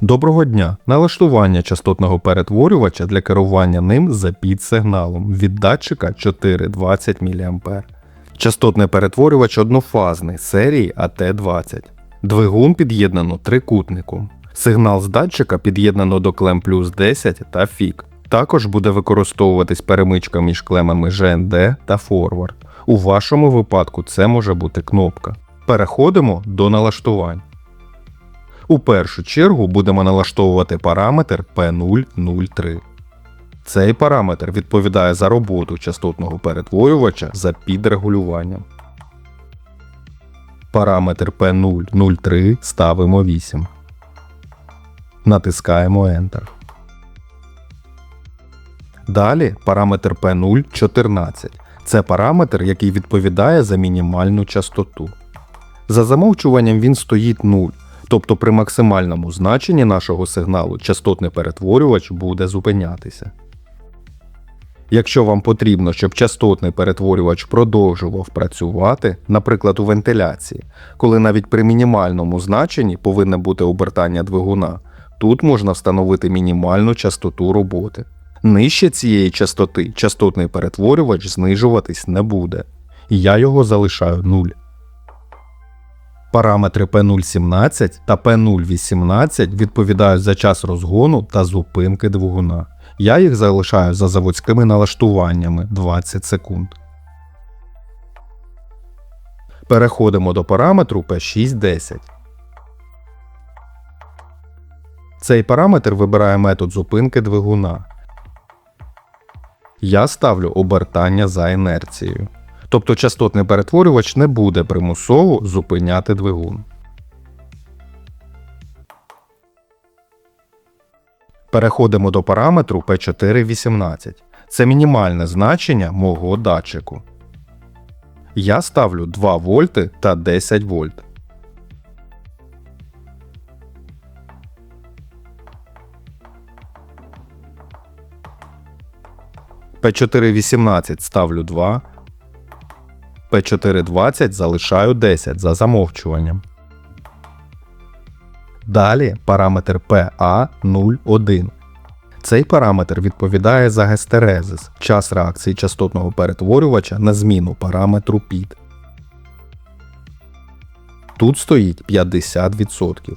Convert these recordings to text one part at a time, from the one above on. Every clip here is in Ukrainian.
Доброго дня! Налаштування частотного перетворювача для керування ним за підсигналом від датчика 420 мА. Частотний перетворювач однофазний серії AT20. Двигун під'єднано трикутником. Сигнал з датчика під'єднано до клем плюс 10 та фік. Також буде використовуватись перемичка між клемами GND та Forward. У вашому випадку це може бути кнопка. Переходимо до налаштувань. У першу чергу будемо налаштовувати параметр P003. Цей параметр відповідає за роботу частотного перетворювача за підрегулюванням. Параметр P003 ставимо 8. Натискаємо Enter. Далі параметр P014. Це параметр, який відповідає за мінімальну частоту. За замовчуванням він стоїть 0, тобто при максимальному значенні нашого сигналу частотний перетворювач буде зупинятися. Якщо вам потрібно, щоб частотний перетворювач продовжував працювати, наприклад, у вентиляції, коли навіть при мінімальному значенні повинне бути обертання двигуна, тут можна встановити мінімальну частоту роботи. Нижче цієї частоти частотний перетворювач знижуватись не буде. І я його залишаю 0. Параметри P017 та P018 відповідають за час розгону та зупинки двигуна. Я їх залишаю за заводськими налаштуваннями 20 секунд. Переходимо до параметру P610. Цей параметр вибирає метод зупинки двигуна. Я ставлю обертання за інерцією. Тобто частотний перетворювач не буде примусово зупиняти двигун. Переходимо до параметру P418. Це мінімальне значення мого датчику. Я ставлю 2 вольти та 10 вольт. P418 ставлю 2. P420 залишаю 10 за замовчуванням. Далі параметр PA01. Цей параметр відповідає за гестерезис, час реакції частотного перетворювача на зміну параметру PID. Тут стоїть 50%.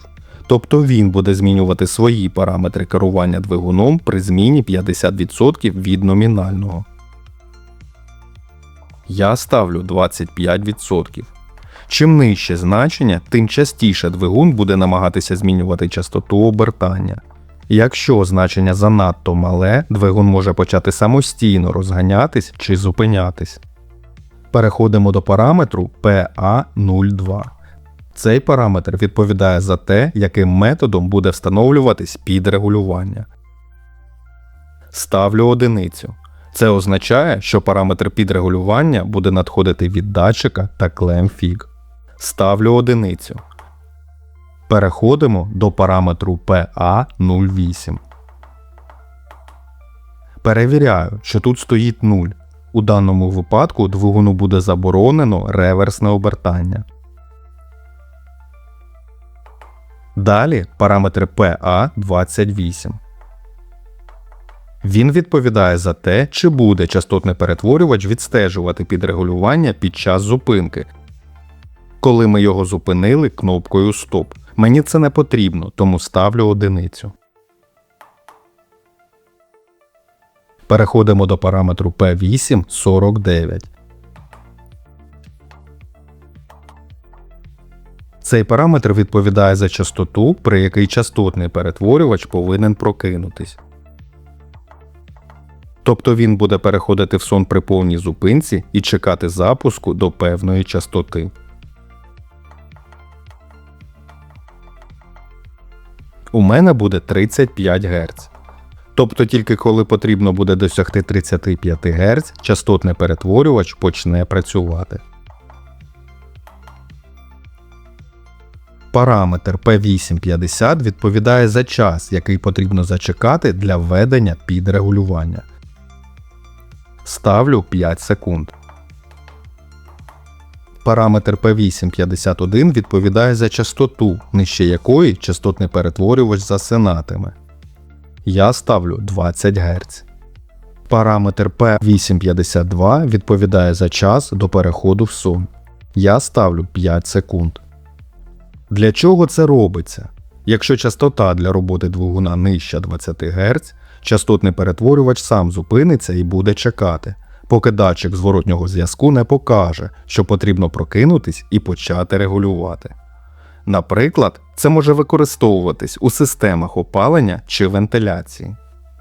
Тобто він буде змінювати свої параметри керування двигуном при зміні 50% від номінального. Я ставлю 25%. Чим нижче значення, тим частіше двигун буде намагатися змінювати частоту обертання. Якщо значення занадто мале, двигун може почати самостійно розганятись чи зупинятись. Переходимо до параметру PA02. Цей параметр відповідає за те, яким методом буде встановлюватись підрегулювання. Ставлю одиницю. Це означає, що параметр підрегулювання буде надходити від датчика та клемфіг. Ставлю одиницю. Переходимо до параметру PA08. Перевіряю, що тут стоїть 0. У даному випадку двигуну буде заборонено реверсне обертання. Далі параметр PA28. Він відповідає за те, чи буде частотний перетворювач відстежувати підрегулювання під час зупинки. Коли ми його зупинили кнопкою Стоп. Мені це не потрібно, тому ставлю одиницю. Переходимо до параметру P849. Цей параметр відповідає за частоту, при якій частотний перетворювач повинен прокинутись. Тобто він буде переходити в сон при повній зупинці і чекати запуску до певної частоти. У мене буде 35 Гц. Тобто тільки коли потрібно буде досягти 35 Гц, частотний перетворювач почне працювати. Параметр P850 відповідає за час, який потрібно зачекати для введення підрегулювання. Ставлю 5 секунд. Параметр P851 відповідає за частоту, нижче якої частотний перетворювач засинатиме. Я ставлю 20 Гц. Параметр P852 відповідає за час до переходу в сон. Я ставлю 5 секунд. Для чого це робиться? Якщо частота для роботи двигуна нижча 20 Гц, частотний перетворювач сам зупиниться і буде чекати, поки датчик зворотнього зв'язку не покаже, що потрібно прокинутись і почати регулювати. Наприклад, це може використовуватись у системах опалення чи вентиляції.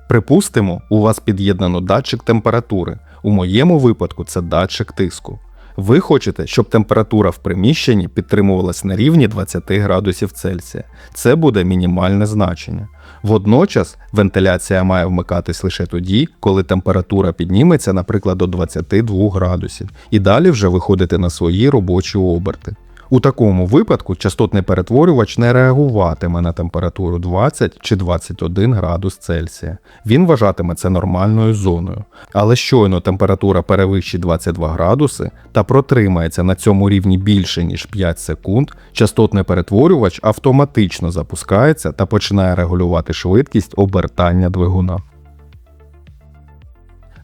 Припустимо, у вас під'єднано датчик температури. У моєму випадку це датчик тиску. Ви хочете, щоб температура в приміщенні підтримувалась на рівні 20 градусів Цельсія. Це буде мінімальне значення. Водночас вентиляція має вмикатись лише тоді, коли температура підніметься, наприклад, до 22 градусів, і далі вже виходити на свої робочі оберти. У такому випадку частотний перетворювач не реагуватиме на температуру 20 чи 21 градус Цельсія. Він вважатиме це нормальною зоною. Але щойно температура перевищить 22 градуси та протримається на цьому рівні більше ніж 5 секунд, частотний перетворювач автоматично запускається та починає регулювати швидкість обертання двигуна.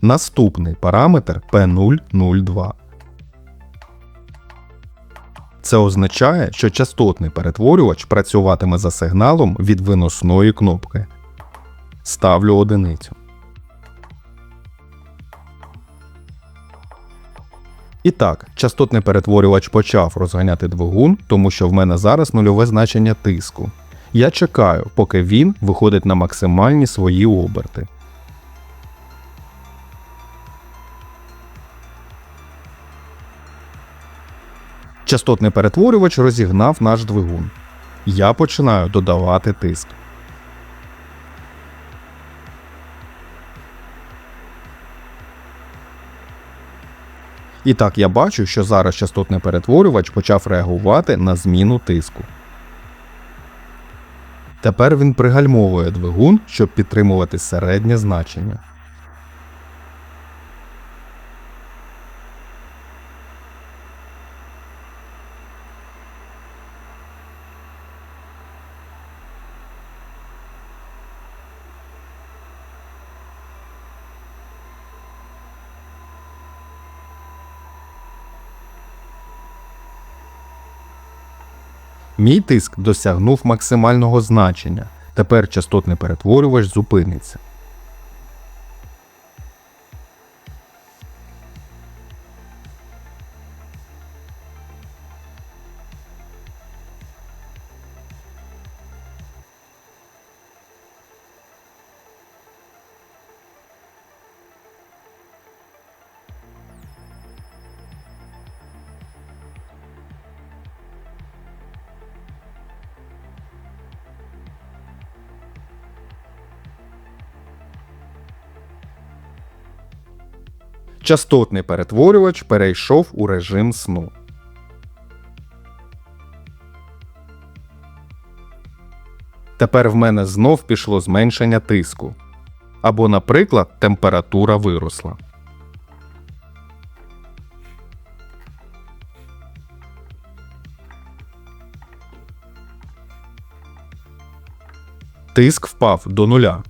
Наступний параметр P002. Це означає, що частотний перетворювач працюватиме за сигналом від виносної кнопки. Ставлю одиницю. І так, частотний перетворювач почав розганяти двигун, тому що в мене зараз нульове значення тиску. Я чекаю, поки він виходить на максимальні свої оберти. Частотний перетворювач розігнав наш двигун. Я починаю додавати тиск. І так я бачу, що зараз частотний перетворювач почав реагувати на зміну тиску. Тепер він пригальмовує двигун, щоб підтримувати середнє значення. Мій тиск досягнув максимального значення. Тепер частотний перетворювач зупиниться. Частотний перетворювач перейшов у режим сну. Тепер в мене знов пішло зменшення тиску. Або, наприклад, температура виросла. Тиск впав до нуля.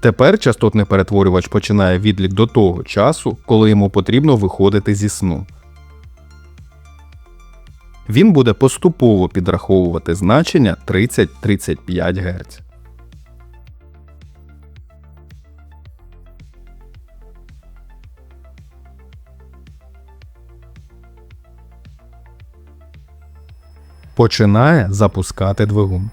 Тепер частотний перетворювач починає відлік до того часу, коли йому потрібно виходити зі сну. Він буде поступово підраховувати значення 30-35 Гц. Починає запускати двигун.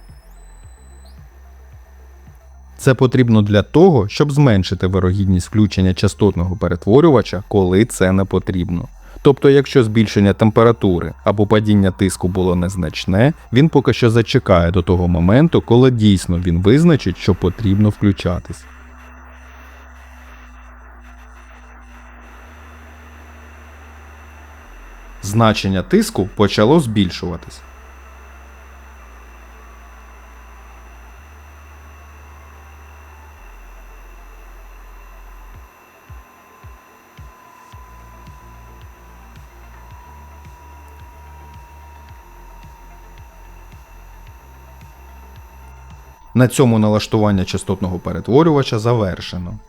Це потрібно для того, щоб зменшити вирогідність включення частотного перетворювача, коли це не потрібно. Тобто, якщо збільшення температури або падіння тиску було незначне, він поки що зачекає до того моменту, коли дійсно він визначить, що потрібно включатись. Значення тиску почало збільшуватись. На цьому налаштування частотного перетворювача завершено.